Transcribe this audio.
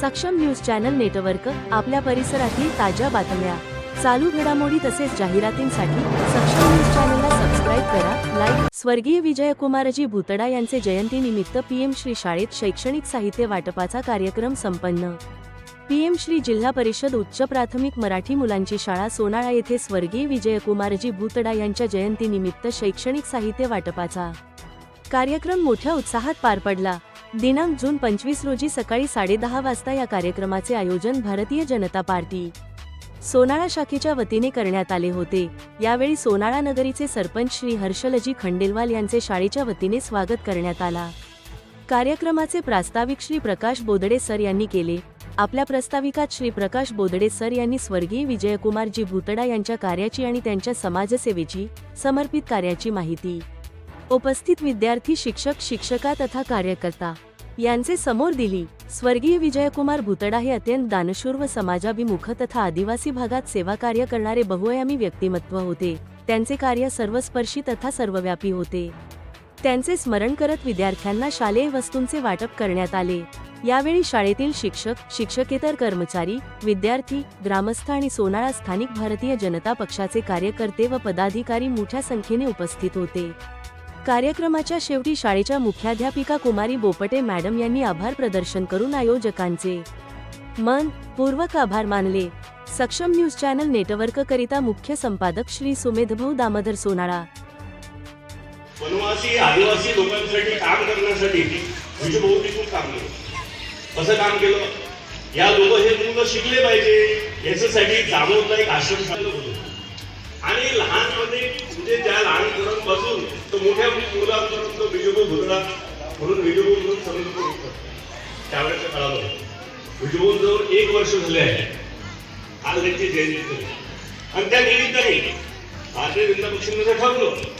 सक्षम news channel network आपल्या परिसरातील ताज्या बातम्या. चालू घडामोडी तसेच जाहिरातींसाठी सक्षम न्यूज चॅनलला सबस्क्राईब करा लाईक स्वर्गीय विजयकुमारजी भुतडा यांचे जयंतीनिमित्त पीएम श्री शाळेत शैक्षणिक साहित्य वाटपाचा कार्यक्रम संपन्न. पीएम श्री जिल्हा परिषद उच्च प्राथमिक मराठी मुलांची शाळा सोनाळा येथे स्वर्गीय विजयकुमारजी भुतडा यांच्या जयंतीनिमित्त शैक्षणिक साहित्य वाटपाचा कार्यक्रम मोठ्या उत्साहात पार पडला. दिनांक जून पंचवीस रोजी सकाळी साडेदहा वाजता या कार्यक्रमाचे आयोजन भारतीय जनता पार्टी सोनाळा शाखेच्या वतीने करण्यात आले होते. यावेळी सोनाळा नगरीचे सरपंच श्री हर्षलजी खंडेलवाल यांचे शाळेच्या वतीने स्वागत करण्यात आला. कार्यक्रमाचे प्रास्ताविक श्री प्रकाश बोदडे सर यांनी केले. आपल्या प्रस्ताविकात श्री प्रकाश बोदडे सर यांनी स्वर्गीय विजयकुमारजी भुतडा यांच्या कार्याची आणि त्यांच्या समाजसेवेची समर्पित कार्याची माहिती उपस्थित विद्यार्थी शिक्षक शिक्षका तथा कार्यकर्ता यांचे समोर दिली. स्वर्गीय विजयकुमार भुतडा हे अत्यंत दानशूर व समाजाभिमुख तथा आदिवासी भागात सेवा कार्य करणारे बहुआयामी व्यक्तिमत्व होते. त्यांचे कार्य सर्वस्पर्शी तथा सर्वव्यापी होते. त्यांचे स्मरण करत विद्यार्थ्यांना शालेय वस्तूंचे वाटप करण्यात आले. यावेळी शाळेतील शिक्षक शिक्षकेतर कर्मचारी विद्यार्थी ग्रामस्थ आणि सोनाळा स्थानिक भारतीय जनता पक्षाचे कार्यकर्ते व पदाधिकारी मोठ्या संख्येने उपस्थित होते. कार्यक्रमाच्या शेवटी शाळेच्या मुख्याध्यापिका कुमारी बोपटे मॅडम यांनी आभार प्रदर्शन करून आयोजकांचे मन पूर्वक आभार मानले. सक्षम न्यूज चॅनल नेटवर्क करिता मुख्य संपादक श्री सुमेधभाऊ दामोदर सोनाळा वनवासी आदिवासी लोकांसाठी काम करण्यासाठी म्हणजे विजयभाऊंनी खूप काम केलं कसं काम केलं? या लोक हे मुलं शिकले पाहिजे. याच्यासाठी जामोदला एक आश्रम आणि लहानमध्ये म्हणजे त्या लहान मुलांपासून तो मोठ्या मुलांपर्यंत विजयभाऊ भुतडा म्हणून विजयभाऊ म्हणून समजतो होतं. त्यावेळेच्या काळामध्ये विजयभाऊ जवळ एक वर्ष झाले आहे. आज त्यांची जयंती आणि त्या निमित्ताने भारतीय जनता पक्षाने असं ठरवलं